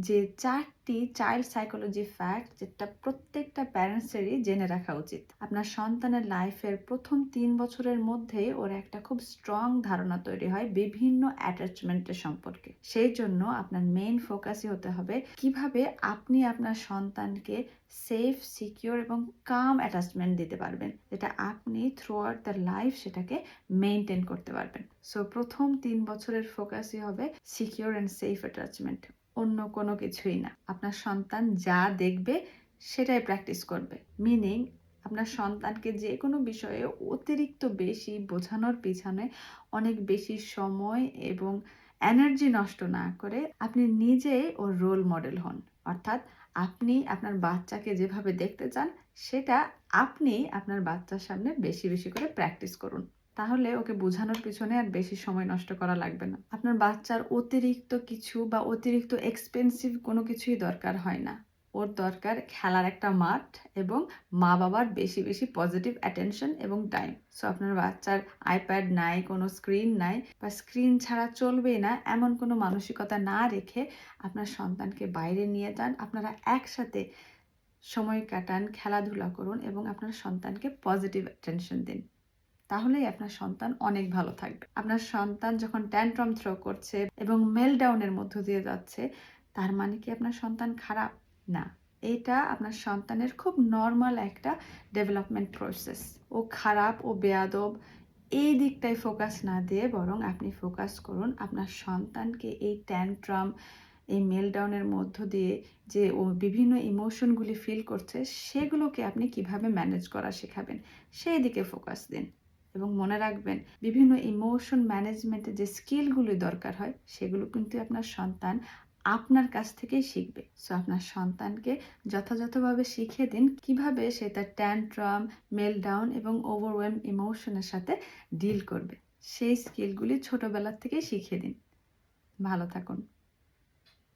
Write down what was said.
যে চারটি child psychology fact যেটা প্রত্যেকটা প্যারেন্টসেরই জেনে রাখা উচিত। আপনার সন্তানের লাইফের প্রথম তিন বছরের মধ্যে ওর একটা খুব স্ট্রং ধারণা তৈরি হয় বিভিন্ন অ্যাটাচমেন্টের সম্পর্কে। সেই জন্য আপনার মেইন ফোকাসই হতে হবে কীভাবে আপনি আপনার সন্তানকে সেফ সিকিউর এবং কাম অ্যাটাচমেন্ট দিতে পারবেন। যেটা আপনি থ্রু আউট দ্য লাইফ সেটাকে মেনটেন করতে পারবেন। সো প্রথম তিন বছরের ফোকাসই হবে সিকিউর অ্যান্ড সেফ অ্যাটাচমেন্ট অন্য কোনো কিছুই না। আপনার সন্তান যা দেখবে সেটাই প্র্যাকটিস করবে। মিনিং আপনার সন্তানকে যে কোনো বিষয়ে অতিরিক্ত বেশি বোঝানোর পিছনে অনেক বেশি সময় এবং এনার্জি নষ্ট না করে আপনি নিজেই ওর রোল মডেল হন। অর্থাৎ, আপনি আপনার বাচ্চাকে যেভাবে দেখতে চান, সেটা আপনি আপনার বাচ্চার সামনে বেশি বেশি করে প্র্যাকটিস করুন। তাহলে ওকে বোঝানোর পিছনে আর বেশি সময় নষ্ট করা লাগবে না। আপনার বাচ্চার অতিরিক্ত কিছু বা অতিরিক্ত এক্সপেন্সিভ কোনো কিছুই দরকার হয় না। ওর দরকার খেলার একটা মাঠ এবং মা বাবার বেশি বেশি পজিটিভ অ্যাটেনশন এবং টাইম সো আপনার বাচ্চার আইপ্যাড নাই, কোনো স্ক্রিন নাই বা স্ক্রিন ছাড়া চলবেই না, এমন কোনো মানসিকতা না রেখে আপনার সন্তানকে বাইরে নিয়ে যান। আপনারা একসাথে সময় কাটান, খেলাধুলা করুন এবং আপনার সন্তানকে পজিটিভ অ্যাটেনশন দিন। তাহলেই আপনার সন্তান অনেক ভালো থাকবে। আপনার সন্তান যখন ট্যান্ট্রাম থ্রো করছে এবং মেলডাউনের মধ্য দিয়ে যাচ্ছে, তার মানে কি আপনার সন্তান খারাপ? না। এটা আপনার সন্তানের খুব নর্মাল একটা ডেভেলপমেন্ট প্রসেস ও খারাপ, ও বেয়াদব, এই দিকটায় ফোকাস না দিয়ে বরং আপনি ফোকাস করুন আপনার সন্তানকে এই ট্যান্ট্রাম এই মেলডাউনের মধ্য দিয়ে যে ও বিভিন্ন ইমোশনগুলি ফিল করছে, সেগুলোকে আপনি কীভাবে ম্যানেজ করা শেখাবেন, সেই দিকে ফোকাস দিন। এবং মনে রাখবেন, বিভিন্ন ইমোশন ম্যানেজমেন্টে যে স্কিলগুলি দরকার হয়, সেগুলো কিন্তু আপনার সন্তান আপনার কাছ থেকেই শিখবে। সো আপনার সন্তানকে যথাযথভাবে শিখিয়ে দিন, কীভাবে সে তার ট্যান্ট্রাম মেলডাউন এবং ওভারওয়েম ইমোশনের সাথে ডিল করবে। সেই স্কিলগুলি ছোটবেলা থেকেই শিখিয়ে দিন। ভালো থাকুন।